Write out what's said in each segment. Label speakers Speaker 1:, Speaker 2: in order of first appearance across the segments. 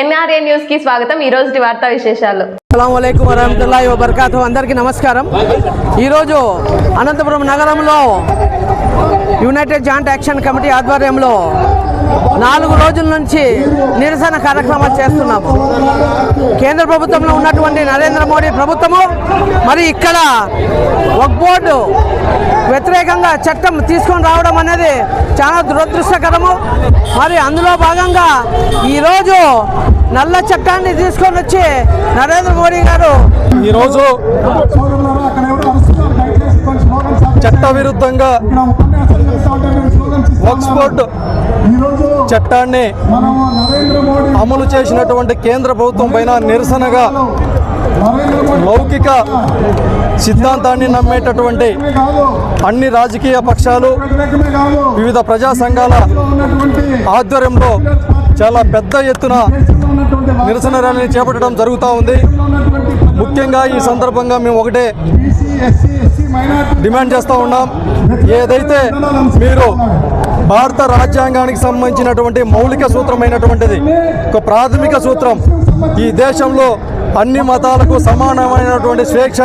Speaker 1: NRA న్యూస్కి స్వాగతం. ఈ రోజు వార్తా విశేషాలు.
Speaker 2: అస్సలం అయికం వరహమతుల్లాహి వబర్కాతు అందరికీ నమస్కారం. ఈరోజు అనంతపురం నగరంలో యునైటెడ్ జాయింట్ యాక్షన్ కమిటీ ఆధ్వర్యంలో నాలుగు రోజుల నుంచి నిరసన కార్యక్రమాలు చేస్తున్నాము. కేంద్ర ప్రభుత్వంలో ఉన్నటువంటి నరేంద్ర మోడీ ప్రభుత్వము మరి ఇక్కడ వక్ బోర్డు వ్యతిరేకంగా చట్టం తీసుకొని రావడం అనేది చాలా దురదృష్టకరము. మరి అందులో భాగంగా ఈరోజు నల్ల చట్టాన్ని తీసుకొని వచ్చి నరేంద్ర మోడీ గారు
Speaker 3: ఈరోజు చట్ట విరుద్ధంగా ఆక్స్ఫోర్డ్ చట్టాన్ని అమలు చేసినటువంటి కేంద్ర ప్రభుత్వం పైన నిరసనగా లౌకిక సిద్ధాంతాన్ని నమ్మేటటువంటి అన్ని రాజకీయ పక్షాలు వివిధ ప్రజా సంఘాల ఆధ్వర్యంలో చాలా పెద్ద ఎత్తున నిరసన ర్యాలీని చేపట్టడం జరుగుతూ ఉంది. ముఖ్యంగా ఈ సందర్భంగా మేము ఒకటే డిమాండ్ చేస్తూ ఉన్నాం. ఏదైతే మీరు భారత రాజ్యాంగానికి సంబంధించినటువంటి మౌలిక సూత్రమైనటువంటిది. ఒక ప్రాథమిక సూత్రం. ఈ దేశంలో అన్ని మతాలకు సమానమైనటువంటి స్వేచ్ఛ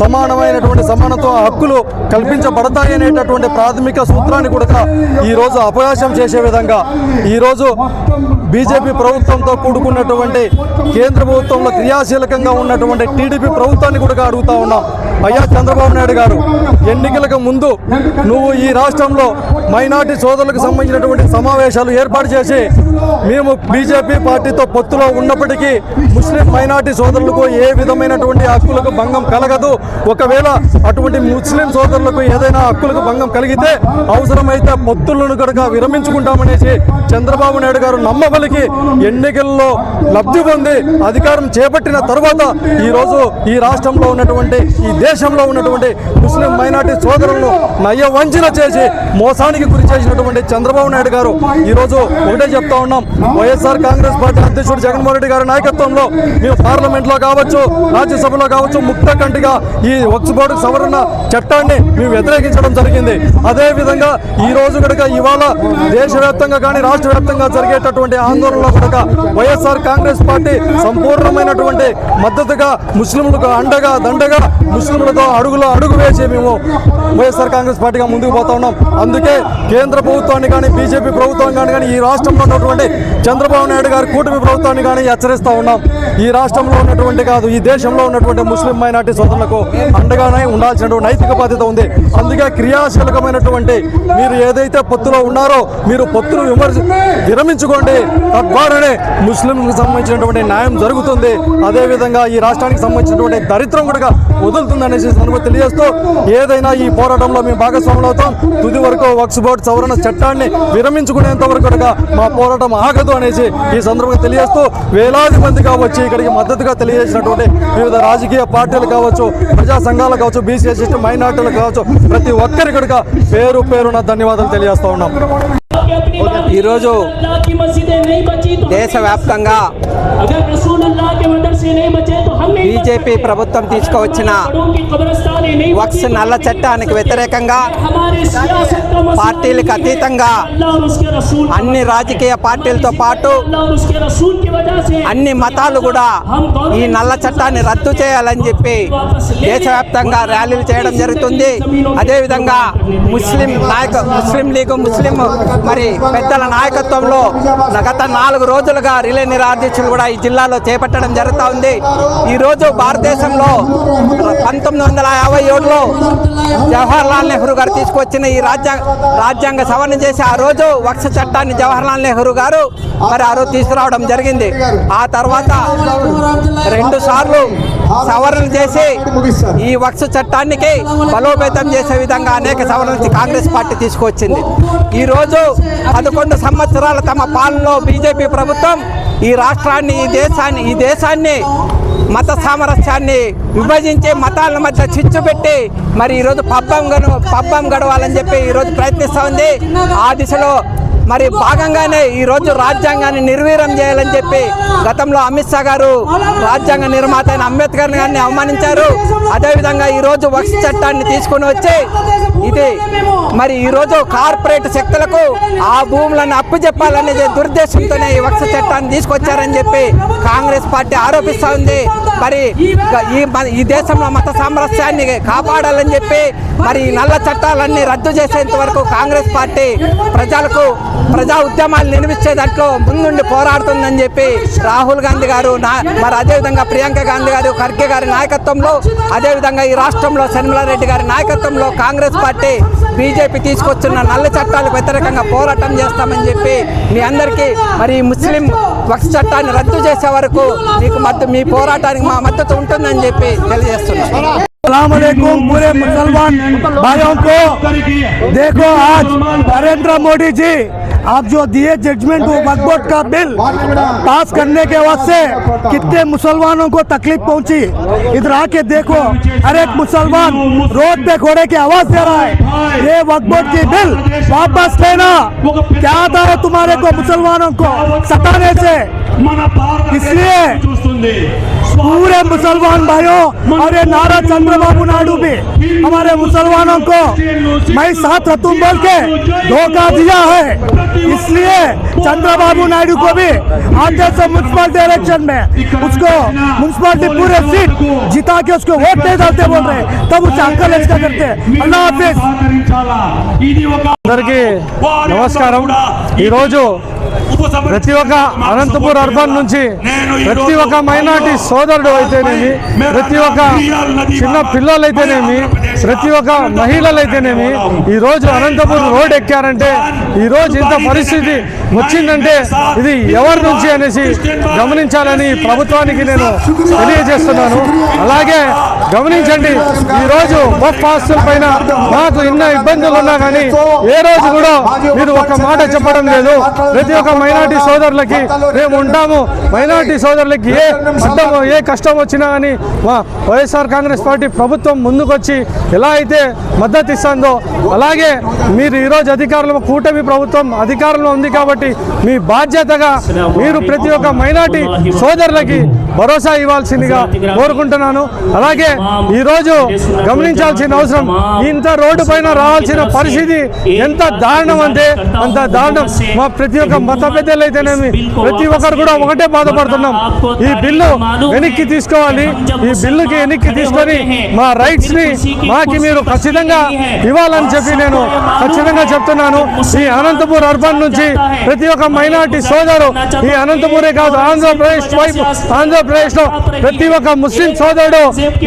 Speaker 3: సమానమైనటువంటి సమానత్వ హక్కులు కల్పించబడతాయి అనేటటువంటి ప్రాథమిక సూత్రాన్ని కూడా ఈరోజు అపయాసం చేసే విధంగా ఈరోజు బీజేపీ ప్రభుత్వంతో కూడుకున్నటువంటి కేంద్ర ప్రభుత్వంలో క్రియాశీలకంగా ఉన్నటువంటి టీడీపీ ప్రభుత్వాన్ని కూడా అడుగుతా ఉన్నాం. అయ్యా చంద్రబాబు నాయుడు గారు ఎన్నికలకు ముందు నువ్వు ఈ రాష్ట్రంలో మైనార్టీ సోదరులకు సంబంధించినటువంటి సమావేశాలు ఏర్పాటు చేసి మేము బీజేపీ పార్టీతో పొత్తులో ఉన్నప్పటికీ ముస్లిం మైనార్టీ సోదరులకు ఏ విధమైనటువంటి హక్కులకు భంగం కలగదు. ఒకవేళ అటువంటి ముస్లిం సోదరులకు ఏదైనా హక్కులకు భంగం కలిగితే అవసరమైతే పొత్తులను కనుక విరమించుకుంటామనేసి చంద్రబాబు నాయుడు గారు నమ్మబలికి ఎన్నికల్లో లబ్ధి పొంది అధికారం చేపట్టిన తర్వాత ఈరోజు ఈ రాష్ట్రంలో ఉన్నటువంటి ఈ దేశంలో ఉన్నటువంటి ముస్లిం మైనార్టీ సోదరులను నయ్య వంచన చేసి మోసానికి గురి చేసినటువంటి చంద్రబాబు నాయుడు గారు ఈ రోజు ఒకటే చెప్తా ఉన్నాం. వైఎస్ఆర్ కాంగ్రెస్ పార్టీ అధ్యక్షుడు జగన్మోహన్ రెడ్డి గారి నాయకత్వంలో మేము పార్లమెంట్లో కావచ్చు రాజ్యసభలో కావచ్చు ముక్త కంటిగా ఈ వక్స్ బోర్డు సవరణ చట్టాన్ని మేము వ్యతిరేకించడం జరిగింది. అదే విధంగా ఈ రోజు కనుక ఇవాళ దేశవ్యాప్తంగా కానీ రాష్ట్ర వ్యాప్తంగా జరిగేటటువంటి ఆందోళనలో కనుక వైఎస్ఆర్ కాంగ్రెస్ పార్టీ సంపూర్ణమైనటువంటి మద్దతుగా ముస్లింలకు అండగా దండగా ముస్లింలతో అడుగులో అడుగు వేసి మేము వైఎస్ఆర్ కాంగ్రెస్ పార్టీగా ముందుకు పోతా ఉన్నాం. అందుకే కేంద్ర ప్రభుత్వాన్ని కానీ బీజేపీ ప్రభుత్వం కానీ కానీ ఈ రాష్ట్రంలో ఉన్నటువంటి చంద్రబాబు నాయుడు గారి కూటమి ప్రభుత్వాన్ని కానీ హెచ్చరిస్తూ ఉన్నాం. ఈ రాష్ట్రంలో ఉన్నటువంటి కాదు ఈ దేశంలో ఉన్నటువంటి ముస్లిం మైనార్టీ సోదరులకు అండగానే ఉండాల్సినటువంటి నైతిక బాధ్యత ఉంది. అందుకే క్రియాశీలకమైనటువంటి మీరు ఏదైతే పొత్తులో ఉన్నారో మీరు పొత్తును విమర్శ విరమించుకోండి. తద్వారానే ముస్లింలకు సంబంధించినటువంటి న్యాయం జరుగుతుంది. అదేవిధంగా ఈ రాష్ట్రానికి సంబంధించినటువంటి దరిద్రం కూడా వదులుతుంది అనేసి సందర్భంగా తెలియజేస్తూ ఏదైనా ఈ పోరాటంలో మేము భాగస్వాములు అవుతాం. తుది వరకు వక్స్ బోర్డు సవరణ చట్టాన్ని విరమించుకునేంత వరకు కూడా మా పోరాటం ఆగదు అనేసి ఈ సందర్భంగా తెలియజేస్తూ వేలాది మందిగా వచ్చి ఇక్కడికి మద్దతుగా తెలియజేసినటువంటి వివిధ రాజకీయ పార్టీలు కావచ్చు ప్రజా సంఘాలు కావచ్చు బీసీ ఎస్టీ మైనార్టీలు కావచ్చు ప్రతి ఒక్కరి కూడా పేరు పేరున ధన్యవాదాలు తెలియజేస్తా ఉన్నాం.
Speaker 4: ఈరోజు దేశవ్యాప్తంగా బీజేపీ ప్రభుత్వం తీసుకువచ్చిన వక్స్ నల్ల చట్టానికి వ్యతిరేకంగా పార్టీలకు అతీతంగా అన్ని రాజకీయ పార్టీలతో పాటు అన్ని మతాలు కూడా ఈ నల్ల చట్టాన్ని రద్దు చేయాలని చెప్పి దేశవ్యాప్తంగా ర్యాలీలు చేయడం జరుగుతుంది. అదేవిధంగా ముస్లిం నాయక ముస్లిం లీగ్ ముస్లిం మరి పెద్దల నాయకత్వంలో గత నాలుగు రోజులుగా రిలే నిరాధ్యక్షులు కూడా ఈ జిల్లాలో చేపట్టడం జరుగుతూ ఉంది. ఈరోజు భారతదేశంలో పంతొమ్మిది వందల యాభై ఏడులో జవహర్లాల్ నెహ్రూ గారు తీసుకొచ్చిన ఈ రాజ్యాంగ రాజ్యాంగ సవరణ చేసి ఆ రోజు వక్ష చట్టాన్ని జవహర్లాల్ నెహ్రూ గారు మరి ఆ రోజు తీసుకురావడం జరిగింది. ఆ తర్వాత రెండు సార్లు సవరణలు చేసి ఈ వక్స్ చట్టానికి బలోపేతం చేసే విధంగా అనేక సవరణలు కాంగ్రెస్ పార్టీ తీసుకొచ్చింది. ఈరోజు పదకొండు సంవత్సరాల తమ పాలనలో బీజేపీ ప్రభుత్వం ఈ రాష్ట్రాన్ని ఈ దేశాన్ని ఈ దేశాన్ని మత సామరస్యాన్ని విభజించి మతాల మధ్య చిచ్చు పెట్టి మరి ఈరోజు పబ్బం గను పబ్బం గడవాలని చెప్పి ఈరోజు ప్రయత్నిస్తూ ఉంది. ఆ దిశలో మరి భాగంగానే ఈ రోజు రాజ్యాంగాన్ని నిర్వీర్యం చేయాలని చెప్పి గతంలో అమిత్ షా గారు రాజ్యాంగ నిర్మాత అయిన అంబేద్కర్ గారిని అవమానించారు. అదేవిధంగా ఈ రోజు వక్స్ చట్టాన్ని తీసుకొని వచ్చి ఇది మరి ఈ రోజు కార్పొరేట్ శక్తులకు ఆ భూములను అప్పు చెప్పాలనేది దురుద్దేశంతోనే ఈ వక్స చట్టాన్ని తీసుకొచ్చారని చెప్పి కాంగ్రెస్ పార్టీ ఆరోపిస్తా ఉంది. మరి ఈ ఈ దేశంలో మత సామరస్యాన్ని కాపాడాలని చెప్పి మరి ఈ నల్ల చట్టాలన్నీ రద్దు చేసేంత వరకు కాంగ్రెస్ పార్టీ ప్రజలకు ప్రజా ఉద్యమాలు నిర్మించే దాంట్లో ముందుండి పోరాడుతుందని చెప్పి రాహుల్ గాంధీ గారు నా- మరి అదేవిధంగా ప్రియాంక గాంధీ గారు ఖర్గే గారి నాయకత్వంలో అదేవిధంగా ఈ రాష్ట్రంలో శర్మిలారెడ్డి గారి నాయకత్వంలో కాంగ్రెస్ పార్టీ బీజేపీ తీసుకొచ్చిన నల్ల చట్టాలకు వ్యతిరేకంగా పోరాటం చేస్తామని చెప్పి మీ అందరికీ మరి ఈ ముస్లిం వక్స్ చట్టాన్ని రద్దు చేసే వరకు మీకు మద్దతు మీ పోరాటానికి మా మద్దతు ఉంటుందని చెప్పి తెలియజేస్తున్నాం
Speaker 5: सलामकुम पूरे मुसलमान भाइयों को देखो आज नरेंद्र मोदी जी आप जो दिए जजमेंट वो वक्फ बोर्ड का बिल पास करने के वास्ते कितने मुसलमानों को तकलीफ़ पहुँची। इधर आके देखो हर एक मुसलमान रोड पे घोड़े की आवाज़ दे रहा है। ये वक्फ बोर्ड की बिल वापस लेना। क्या आता है तुम्हारे को मुसलमानों को सताने से? इसलिए पूरे मुसलमान भाइयों और ये नारा चंद्रबाबू नायडू भी हमारे मुसलमानों को मैं साथ हूँ तुम बोल के धोखा दिया है इसलिए चंद्रबाबू नायडू को भी आते से म्यूनसिपल इलेक्शन में उसको म्यूनसिपालिटी पूरे सीट जिता के उसको वोट नहीं डालते बोल रहे तब उसे अंकल का करते अल्लाह हाफिज
Speaker 6: అందరికీ నమస్కారం ఈరోజు ప్రతి ఒక్క అనంతపూర్ అర్బన్ నుంచి ప్రతి ఒక్క మైనార్టీ సోదరుడు అయితేనేమి ప్రతి ఒక్క చిన్న పిల్లలైతేనేమి ప్రతి ఒక్క మహిళలైతేనేమి అయితేనేమి ఈరోజు అనంతపూర్ రోడ్ ఎక్కారంటే ఈరోజు ఇంత పరిస్థితి వచ్చిందంటే ఇది ఎవరి నుంచి అనేసి గమనించాలని ప్రభుత్వానికి నేను తెలియజేస్తున్నాను. అలాగే గమనించండి ఈరోజు బొప్ప ఆస్తుల పైన మాకు ఎన్నో ఇబ్బందులు ఉన్నా కానీ ఏ రోజు కూడా మీరు ఒక మాట చెప్పడం లేదు. ప్రతి ఒక్క మైనార్టీ సోదరులకి మేము ఉంటాము. మైనార్టీ సోదరులకి ఏ అడ్డం ఏ కష్టం వచ్చినా కానీ మా వైఎస్ఆర్ కాంగ్రెస్ పార్టీ ప్రభుత్వం ముందుకొచ్చి ఎలా అయితే మద్దతు ఇస్తుందో అలాగే మీరు ఈరోజు అధికారంలో కూటమి ప్రభుత్వం అధికారంలో ఉంది కాబట్టి మీ బాధ్యతగా మీరు ప్రతి ఒక్క మైనార్టీ సోదరులకి భరోసా ఇవ్వాల్సిందిగా కోరుకుంటున్నాను. అలాగే ఈరోజు గమనించాల్సిన అవసరం ఇంత రోడ్డు పైన రావాల్సిన పరిస్థితి ఎంత దారుణం అంటే అంత దారుణం. మా ప్రతి ఒక్క మత పెద్దలు అయితేనేమి ప్రతి ఒక్కరు కూడా ఒకటే బాధపడుతున్నాం. ఈ బిల్లు వెనక్కి తీసుకోవాలి. ఈ బిల్లుకి వెనక్కి తీసుకొని మా రైట్స్ని మా మాకి మీరు ఖచ్చితంగా ఇవ్వాలని చెప్పి నేను ఖచ్చితంగా చెప్తున్నాను. ఈ అనంతపూర్ అర్బన్ నుంచి ప్రతి ఒక్క మైనార్టీ సోదరు ఈ అనంతపూరే కాదు ఆంధ్రప్రదేశ్ వైపు ఆంధ్రప్రదేశ్లో ప్రతి ఒక్క ముస్లిం సోదరుడు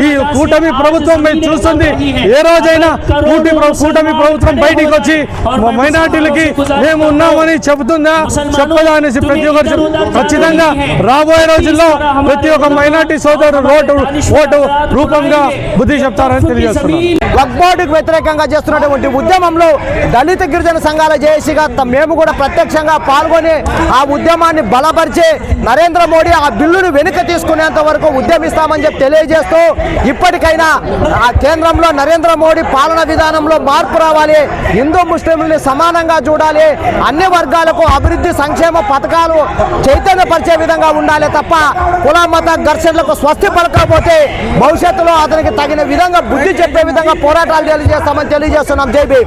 Speaker 6: ఈ కూటమి ప్రభుత్వం మీద చూస్తుంది. ఏ రోజైనా కూటమి కూటమి ప్రభుత్వం బయటికి వచ్చి మైనార్టీలకి మేము ఉన్నామని చెబుతుందా చెప్పదా అనేసి ప్రతి ఒక్కరు ఖచ్చితంగా రాబోయే రోజుల్లో ప్రతి ఒక్క మైనార్టీ సోదరు ఓటు ఓటు రూపంగా బుద్ధి చెప్తారని తెలియజేస్తున్నాను.
Speaker 2: వక్బోర్డుకు వ్యతిరేకంగా చేస్తున్నటువంటి ఉద్యమంలో దళిత గిరిజన సంఘాల జేఏసీగా త- మేము కూడా ప్రత్యక్షంగా పాల్గొని ఆ ఉద్యమాన్ని బలపరిచి నరేంద్ర మోడీ ఆ బిల్లును వెనుక తీసుకునేంత వరకు ఉద్యమిస్తామని చెప్పి తెలియజేస్తూ ఇప్పటికైనా ఆ కేంద్రంలో నరేంద్ర మోడీ పాలన విధానంలో మార్పు రావాలి హిందూ ముస్లింలని సమానంగా చూడాలి అన్ని వర్గాలకు అభివృద్ధి సంక్షేమ పథకాలు చైతన్యపరిచే విధంగా ఉండాలి తప్ప కుల మత ఘర్షణలకు స్వస్తి పలకపోతే భవిష్యత్తులో అతనికి తగిన విధంగా బుద్ధి చెప్పే విధంగా పోరాటాలు తెలియజేస్తామని తెలియజేస్తున్నాం. జైబీ